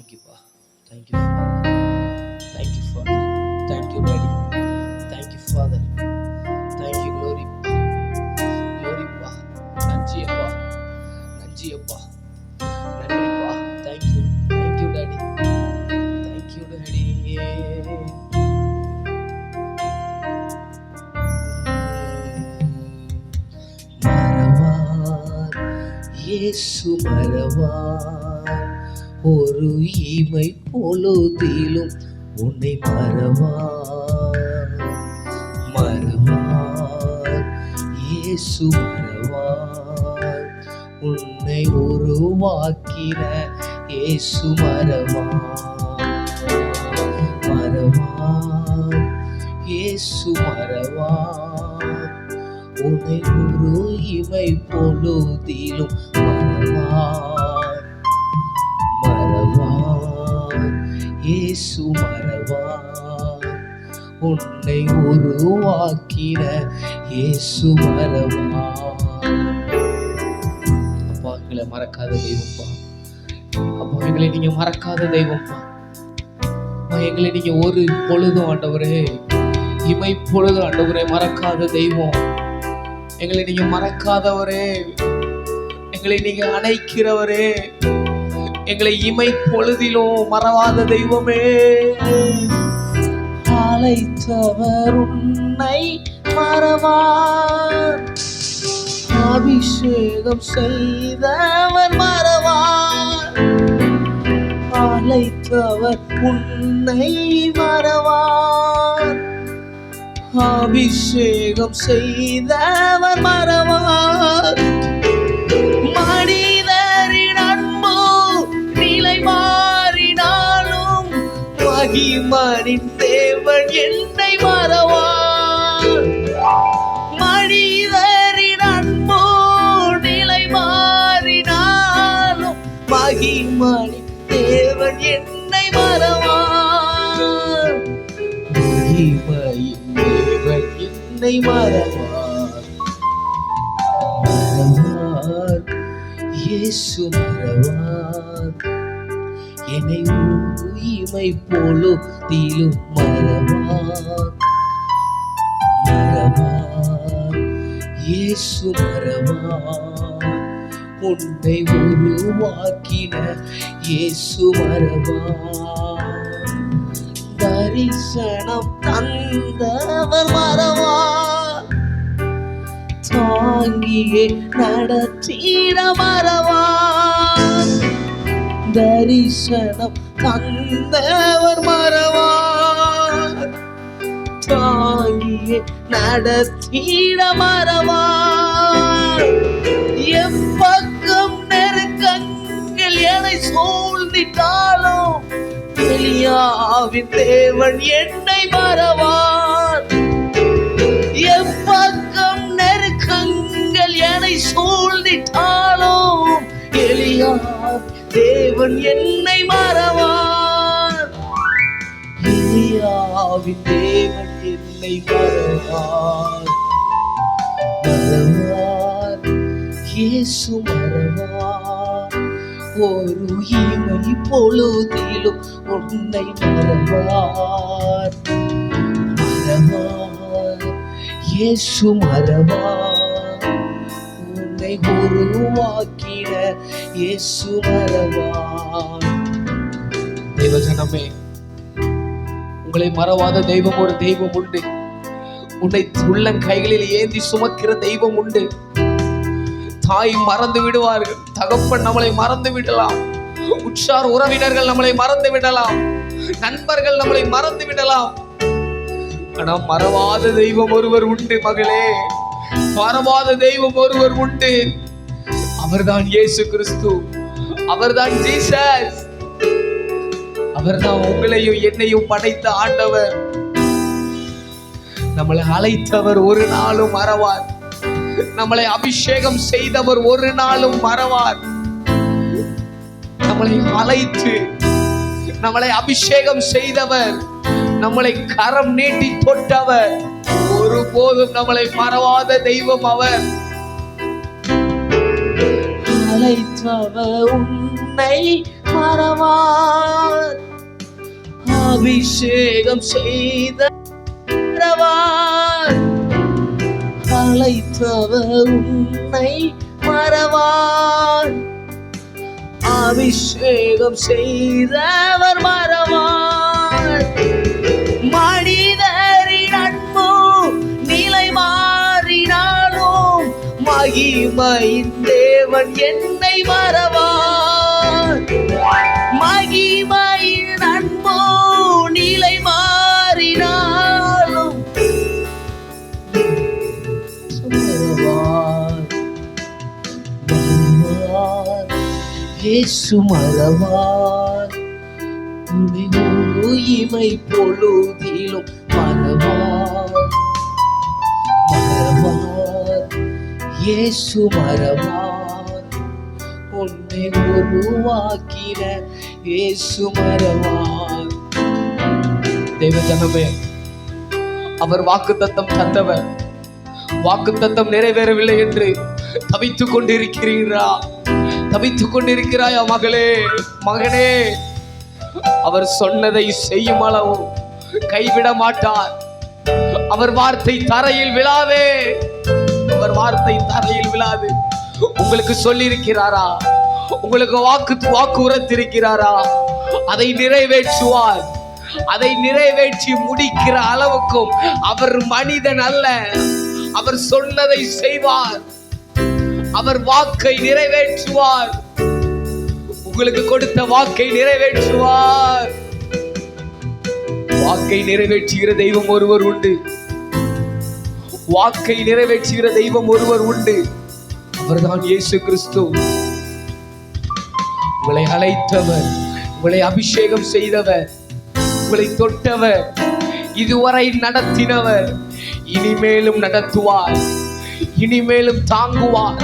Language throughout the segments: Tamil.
தேங்க்யூப்பா thank you thank you father thank you daddy thank you father thank you glory க்ளோரிப்பா நன்றி அப்பா நன்றி அப்பா நன்றிப்பா thank you thank you daddy thank you daddy மறவார் Yesu மறவார் ஒரு ஈமை பொழுதிலும் உன்னை மறவார். மறவார். இயேசு மறவார். உன்னை உருவாக்கின இயேசு மறவார். மறவார். இயேசு மறவார். உன்னை ஒரு இமை பொழுதிலும் மறவார் மறவார். இயேசு மறவார் உன்னை உருவாக்கின இயேசு மறவார் அப்பா எங்களை மறக்காத தெய்வம்ப்பா. அப்பா எங்களை நீங்க மறக்காத தெய்வம்ப்பா. அப்பா எங்களை நீங்க ஒரு பொழுதும் ஆண்டவரே இமை பொழுதும் ஆண்டவரே மறக்காத தெய்வம். எங்களை நீங்க மறக்காதவரே எங்களை நீங்க அணைக்கிறவரே. எங்களை இமை பொழுதிலும் மறவாத தெய்வமே. அழைத்தவர் உன்னை மறவார். அபிஷேகம் செய்தவர் மறவார். அழைத்தவர் உன்னை மறவார். அபிஷேகம் செய்தவர் மறவார். மகிமனின் தேவன் என்னை மறவான் மனிதரின் அன்போ நிலை மாறினாலும் மகிமானின் தேவன் என்னை மறவான் மகிமையின் தேவன் என்னை மறவான் மறவார். இயேசு மறவார். என்னை உயிமை பொழுதிலும் மறவார் மறவார் இயேசு மறவார் உன்னை உருவாக்கின இயேசு மறவார் தரிசனம் தந்தவர் மறவார் தாங்கியே நடத்திட மறவார் தரிசனம் தந்தவர் மறவார். தாங்கியே நடத்திட மறவார். எப்பக்கம் நெருக்கங்கள் என்னை சூழ்ந்திட்டாலும் எலியாவின் தேவன் என்னை மறவார். எப்பக்கம் நெருக்கங்கள் என்னை சூழ்ந்திட்டாலும் எலியா தேவன் என்னை மறவார். எலியாவின் தேவன் என்னை மறவார். மறவார். இயேசு மறவார். ஒரு இமை பொழுதிலும் உன்னை மறவார். மறவார். இயேசு மறவார். உன்னை உருவாக்கிட இயேசு வரவான் தேவஜனமே உங்களை மறவாத தெய்வம் ஒரு தெய்வம் உண்டு. உன்னை உள்ளங்கைகளில் ஏந்தி சுமக்கிற தெய்வம் உண்டு. தாய் மறந்து விடுவார்கள் தகப்பன் நம்மளை மறந்து விடலாம். உற்றார் உறவினர்கள் நம்மளை மறந்து விடலாம். நண்பர்கள் நம்மளை மறந்து விடலாம். ஆனா மறவாத தெய்வம் ஒருவர் உண்டு மகளே. மறவாத தெய்வம் ஒருவர் உண்டு. அவர்தான் இயேசு கிறிஸ்து. அவர்தான் ஜீசஸ். அவர்தான் உங்களையும் என்னையும் படைத்த ஆண்டவர். நம்மளை அழைத்தவர் ஒரு நாளும் மறவார். நம்மளை அபிஷேகம் செய்தவர் ஒரு நாளும் மறவார். நம்மளை அழைத்து நம்மளை அபிஷேகம் செய்தவர். நம்மளை கரம் நீட்டி தொட்டவர். ஒருபோதும் நம்மளை மறவாத தெய்வம் அவர். அழைத்தவர் உன்னை மறவார். அபிஷேகம் செய்த மறவார் அழைத்தவர் உன்னை மறவார். அபிஷேகம் செய்தவர் மறவார். மகிமையின் தேவன் என்னை மறவார். மகிமையின் அன்போ நிலை மாறினாலும் மறவார். மறவார். இமை பொழுதிலும் மறவார். இயேசு மரவான் உன்னை உருவாக்கிற இயேசு மரவான் தெய்வ ஜனமே அவர் வாக்குத்தத்தம் தந்தவர். வாக்குத்தத்தம் நிறைவேறவில்லை என்று தவித்துக் கொண்டிருக்கிறீரா தவித்துக் கொண்டிருக்கிறாயா மகளே மகனே? அவர் சொன்னதை செய்யும் அளவும் கைவிட மாட்டார் அவர் வார்த்தை தரையில் விழாவே அவர் வார்த்தை தரையில் விழாது. உங்களுக்கு சொல்லியிருக்கிறாரா? உங்களுக்கு வாக்கு வாக்கு உரத்திருக்கிறாரா? அதை நிறைவேற்றுவார். அதை நிறைவேற்றி முடிக்கிற அளவுக்கும் அவர் மனிதன் அல்ல. அவர் சொன்னதை செய்வார். அவர் வாக்கை நிறைவேற்றுவார். உங்களுக்கு கொடுத்த வாக்கை நிறைவேற்றுவார். வாக்கை நிறைவேற்றுகிற தெய்வம் ஒருவர் உண்டு. வாக்கை நிறைவேற்றுகிற தெய்வம் ஒருவர் உண்டு. அவர்தான் இயேசு கிறிஸ்து. உங்களை அழைத்தவர் உங்களை அபிஷேகம் செய்தவர் உங்களை தொட்டவர் இதுவரை நடத்தினவர் இனிமேலும் நடத்துவார். இனிமேலும் தாங்குவார்.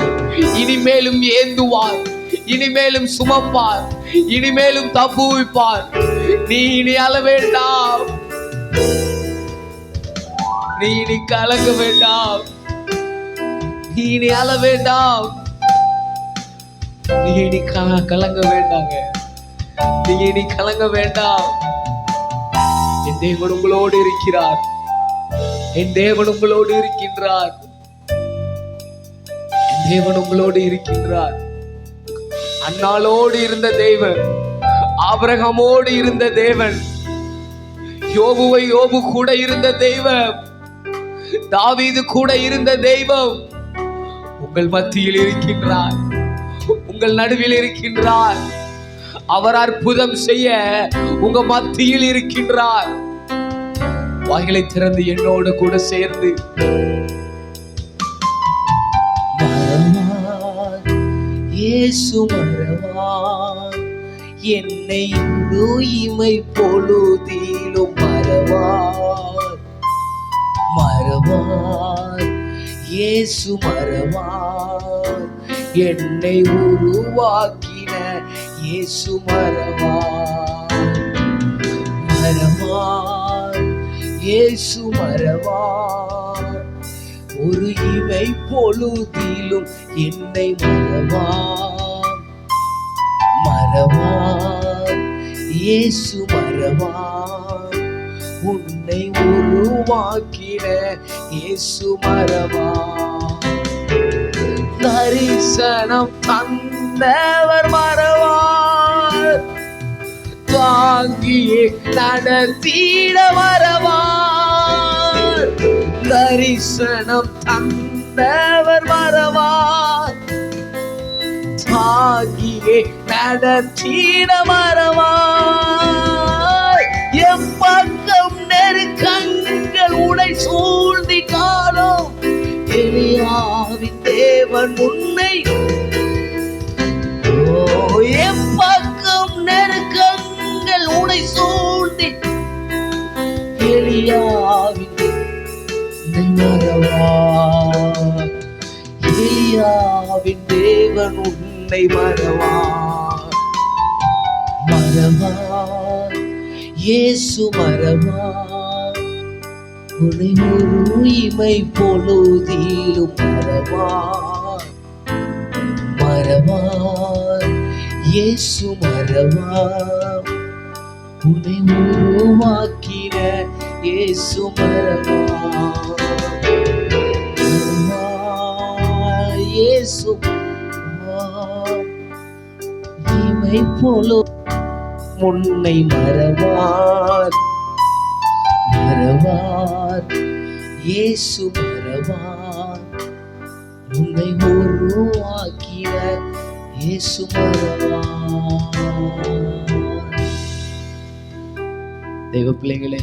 இனிமேலும் ஏந்துவார். இனிமேலும் சுமப்பார். இனிமேலும் தப்புவிப்பார். நீ இனி அளவேண்டாம் நீ இனி கலங்க வேண்டாம். நீ இனி அழ வேண்டாம். நீ இனி க- கலங்க வேண்டாங்க. நீ இனி கலங்க வேண்டாம். என் தேவன் உங்களோடு இருக்கிறார். என் தேவன் உங்களோடு இருக்கின்றார். என் தேவன் உங்களோடு இருக்கின்றார். அன்னாளோடு இருந்த தேவன் ஆபரகமோடு இருந்த தேவன் யோபுவை யோபு கூட இருந்த தெய்வம் தாவீது கூட இருந்த தெய்வம் உங்கள் மத்தியில் இருக்கின்றார். உங்கள் நடுவில் இருக்கின்றார். அவர் அற்புதம் செய்ய உங்க மத்தியில் இருக்கின்றார். வாய்களை திறந்து என்னோடு கூட சேர்ந்து. இயேசு மறவார். என்னை இமை பொழுதிலும் மறவார் இயேசு மறவார் என்னை உருவாக்கின. இயேசு மறவார் மறவார் இயேசு மறவார் ஒரு இமை பொழுதிலும் என்னை மறவார் மறவார் இயேசு மறவார் உருவாக்கின இயேசு மறவார் தரிசனம் தந்தவர் மரவார் தாங்கியே நடத்திட மரவார் தரிசனம் தந்தவர் மரவார் தாங்கியே நடத்திட மரவார் தேவன் உன்னை மறவா மறவா இயேசு மறவா உன்னை ஒரு இமை பொழுதிலும் மறவா மறவார். இயேசு மறவார். உன்னை உருவாக்கின இயேசு மறவார் மறவார். மலை போலோ முன்னை மறவார். மறவார். இயேசு மறவார். உன்னை உருவாக்கிய இயேசு மறவார். தெய்வ பிள்ளைகளே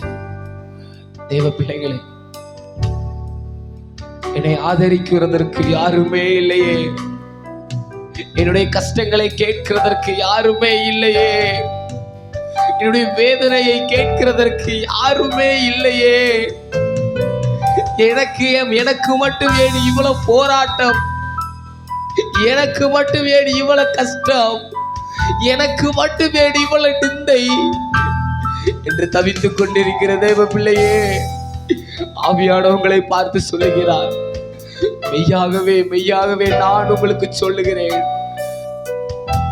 தெய்வ பிள்ளைகளே என்னை ஆதரிக்கிறதற்கு யாருமே இல்லையே. என்னுடைய கஷ்டங்களை கேட்கிறதற்கு யாருமே இல்லையே. என்னுடைய வேதனையை கேட்கிறதற்கு யாருமே இல்லையே. எனக்கு எனக்கு மட்டும் ஏன் இவ்வளவு போராட்டம்? எனக்கு மட்டும் ஏன் இவ்வளவு கஷ்டம்? எனக்கு மட்டும் ஏன் இவ்வளவு நிந்தை? என்று தவித்துக் கொண்டிருக்கிற தேவ பிள்ளையே ஆவியானவங்களை பார்த்து சொல்லுகிறார். மெய்யாகவே மெய்யாகவே நான் உங்களுக்கு சொல்லுகிறேன்.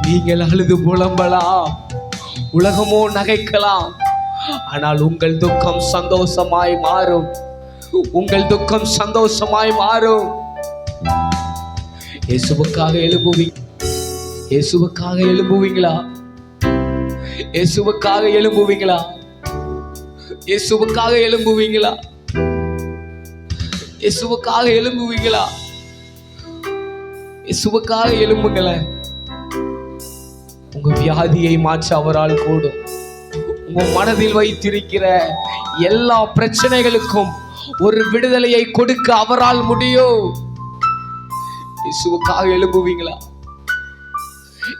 நீங்கள் அழுது புலம்பலாம் உலகமோ நகைக்கலாம் ஆனால் உங்கள் துக்கம் சந்தோஷமாய் மாறும். உங்கள் துக்கம் சந்தோஷமாய் மாறும். இயேசுவுக்காக எழும்புவீங்க. இயேசுவுக்காக எழும்புவீங்களா? இயேசுவுக்காக எழும்புவீங்களா? இயேசுவுக்காக எழும்புவீங்களா? இயேசுவுக்காக எழும்புவீங்களா? இயேசுவுக்காக எழும்புங்களேன். உங்க வியாதியை மாற்ற அவரால் கூடும். உங்க மனதில் வைத்திருக்கிற எல்லா பிரச்சனைகளுக்கும் ஒரு விடுதலையை கொடுக்க அவரால் முடியும். இயேசுவுக்காக எழும்புவீங்களா?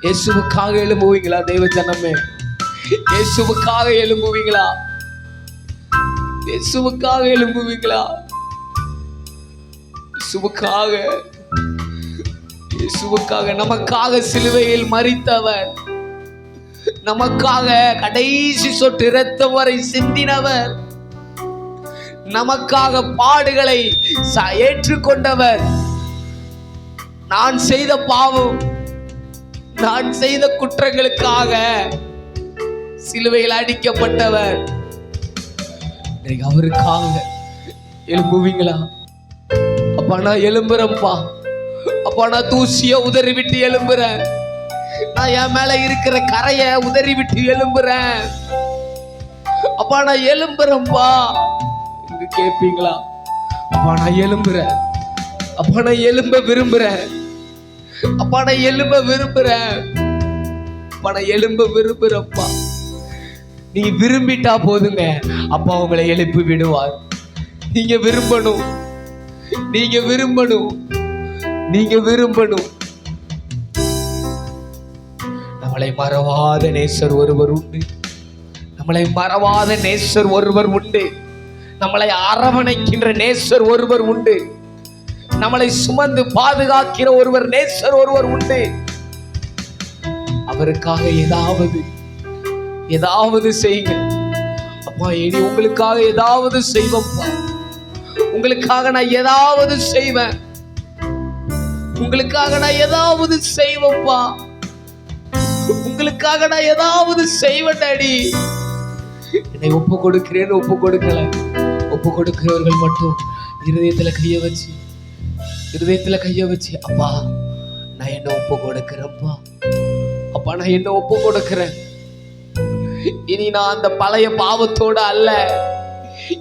இயேசுவுக்காக எழும்புவீங்களா தெய்வ ஜனமே? இயேசுவுக்காக எழும்புவீங்களா? இயேசுவுக்காக எழும்புவீங்களா? இயேசுவுக்காக இயேசுவுக்காக நமக்காக சிலுவையில் மறித்தவர் நமக்காக கடைசி சொட்டு இரத்தம் வரை சிந்தினவர். நமக்காக பாடுகளை ச- ஏற்றுக்கொண்டவர். நான் செய்த பாவம் நான் செய்த குற்றங்களுக்காக சிலுவையில் அடிக்கப்பட்டவர். அவருக்காக எழும்புவீங்களா? அப்பா நான் எழும்புறேன்ப்பா. அப்பா நான் தூசிய உதறி விட்டு எழும்புறேன் நான் என் மேல இருக்கிற கரைய உதறி விட்டு எழும்புறேன் அப்பா நான் எழும்புறேன்ப்பா என்று கேட்பீங்களா அப்பா நான் எழும்புறேன் அப்பா நான் எழும்ப விரும்புறேன் அப்பா நான் எழும்ப விரும்புறேன் அப்பா நான் எழும்ப விரும்புறப்பா நீ விரும்பிட்டா போதுங்க. அப்பா உங்களை எழுப்பி விடுவார். நீங்க விரும்பணும். நீங்க விரும்பணும். நீங்க விரும்பணும். நம்மளை மறவாத நேசர் ஒருவர் உண்டு. நம்மளை மறவாத நேசர் ஒருவர் உண்டு. நம்மளை அரவணைக்கின்ற நேசர் ஒருவர் உண்டு. நம்மளை சுமந்து பாதுகாக்கிற ஒருவர் நேசர் ஒருவர் உண்டு. அவருக்காக ஏதாவது ஏதாவது செய்யுங்க. அப்பா இனி உங்களுக்காக ஏதாவது செய்வோம் உங்களுக்காக நான் ஏதாவது செய்வேன். உங்களுக்காக நான் ஏதாவது செய்வப்பா உங்களுக்காக நான் ஏதாவது செய்வேன் டாடி. என்னை ஒப்பு கொடுக்கிறேன்னு ஒப்பு கொடுக்கல. ஒப்பு கொடுக்கிறவர்கள் மட்டும் இருதயத்துல கைய வச்சு இருதயத்துல கைய வச்சு அப்பா நான் என்ன ஒப்பு கொடுக்கிறேன்ப்பா? அப்பா நான் என்ன ஒப்பு கொடுக்கிறேன்? இனி நான் அந்த பழைய பாவத்தோட அல்ல.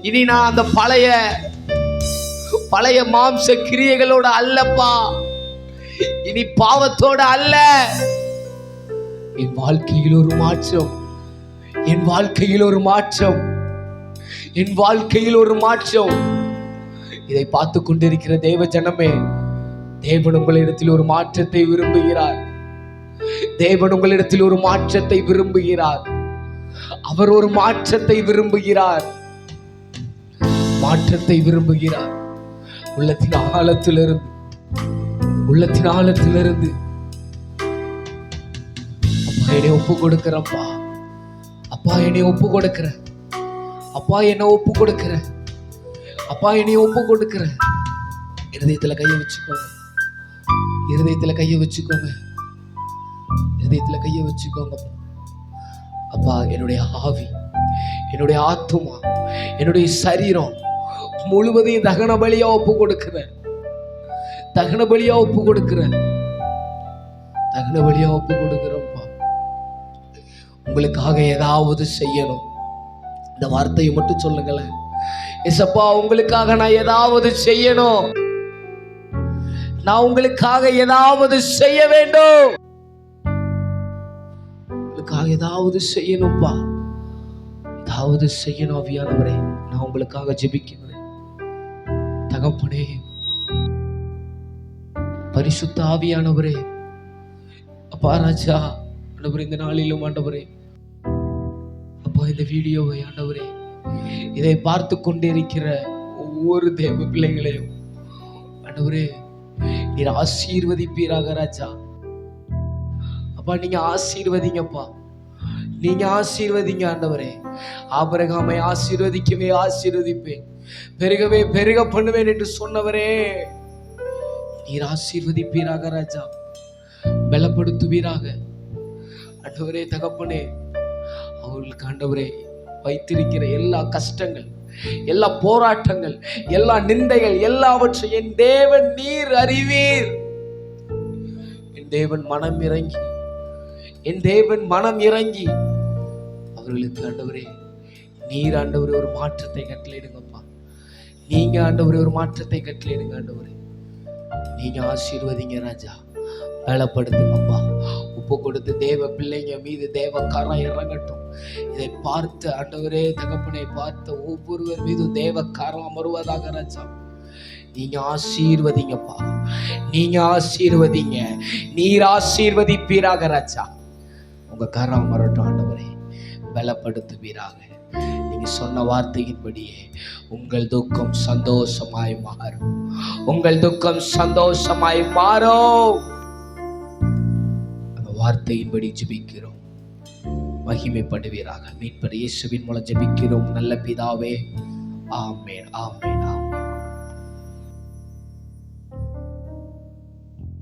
இனி நான் அந்த பழைய பழைய மாம்ச கிரியைகளோட அல்லப்பா. இனி பாவத்தோட அல்ல. என் வாழ்க்கையில் ஒரு மாற்றம். என் வாழ்க்கையில் ஒரு மாற்றம். என் வாழ்க்கையில் ஒரு மாற்றம். இதை பார்த்து கொண்டிருக்கிற தேவ ஜனமே தேவன் உங்களிடத்தில் ஒரு மாற்றத்தை விரும்புகிறார். தேவன் உங்களிடத்தில் ஒரு மாற்றத்தை விரும்புகிறார். அவர் ஒரு மாற்றத்தை விரும்புகிறார். மாற்றத்தை விரும்புகிறார். உள்ளத்தின் ஆழத்திலிருந்து உள்ளத்தின் ஆழத்திலிருந்து அப்பா என்னை ஒப்பு கொடுக்கிறப்பா அப்பா என்னை ஒப்பு கொடுக்கிற அப்பா என்னை ஒப்பு கொடுக்கிற அப்பா என்னை ஒப்பு கொடுக்கிற இருதயத்துல கைய வச்சுக்கோங்க. இருதயத்துல கைய வச்சுக்கோங்க. இருதயத்துல கையை வச்சுக்கோங்க. அப்பா என்னுடைய ஆவி என்னுடைய ஆத்துமா என்னுடைய சரீரம் முழுவதையும் தகன பலியா ஒப்பு கொடுக்கிறேன் தகன பலியா ஒப்பு கொடுக்கிறேன். தகன பலியா ஒப்பு கொடுக்கிறோம்ப்பா உங்களுக்காக ஏதாவது செய்யணும். இந்த வார்த்தையை மட்டும் சொல்லுங்களேன். எசப்பா உங்களுக்காக நான் ஏதாவது செய்யணும். நான் உங்களுக்காக ஏதாவது செய்ய வேண்டும். உங்களுக்காக ஏதாவது செய்யணும்ப்பா. ஏதாவது செய்யணும் அவியானவரே. நான் உங்களுக்காக ஜெபிக்கிறேன். தகப்பனே பரிசுத்த ஆவியானவரே அப்பா ராஜா ஆண்டவரே இந்த நாளிலும் ஆண்டவரே. அப்பா இந்த வீடியோவை ஆண்டவரே இதை பார்த்து கொண்டிருக்கிற ஒவ்வொரு தேவ பிள்ளைகளையும் ஆண்டவரே நீர் ஆசீர்வதிப்பீராக ராஜா. அப்பா நீங்க ஆசீர்வதிங்கப்பா. நீங்க ஆசீர்வதிங்க ஆண்டவரே. ஆபரகாமை ஆசீர்வதிக்கவே ஆசீர்வதிப்பேன். பெருகவே பெருக பண்ணுவேன் என்று சொன்னவரே. நீர் ஆசீர்வதிப்பீராக ராஜா. பலப்படுத்துவீராக. ஆண்டவரே தகப்பனே. அவர்களுக்கு ஆண்டவரே வைத்திருக்கிற எல்லா கஷ்டங்கள் எல்லா போராட்டங்கள் எல்லா நிந்தைகள் எல்லாவற்றையும் என் தேவன் நீர் அறிவீர். என் தேவன் மனம் இறங்கி என் தேவன் மனம் இறங்கி. அவர்களுக்கு ஆண்டவரே நீர் ஆண்டவரே ஒரு மாற்றத்தை கட்டளையிடுங்கப்பா. நீங்க ஆண்டவரே ஒரு மாற்றத்தை கட்டளையிடுங்க ஆண்டவரே. நீங்க ஆசீர்வதிங்க ராஜா. பலப்படுத்துங்கப்பா உப்பு கொடுத்து தேவ பிள்ளைங்க மீது தேவ கரம் இறங்கட்டும். இதை பார்த்து ஆண்டவரே தகப்பனை பார்த்த ஒவ்வொருவர் மீது தேவ கரம் அமருவதாக ராஜா. நீங்க ஆசீர்வதிங்கப்பா நீங்க ஆசீர்வதிங்க. நீர் ஆசீர்வதிப்பீராக ராஜா. உங்க கரம் அமரட்டும் ஆண்டவரே. பலப்படுத்துவீராக. நீ சொன்ன வார்த்தையின்படியே உங்கள் துக்கம் சந்தோஷமாய் மாறும். உங்கள் துக்கம் சந்தோஷமாய் மாறும். அந்த வார்த்தையின்படி ஜபிக்கிறோம். மகிமைப்படுவீராக. மீட்பர் இயேசுவின் மூலம் ஜபிக்கிறோம். நல்ல பிதாவே. ஆமேன் ஆமேன்.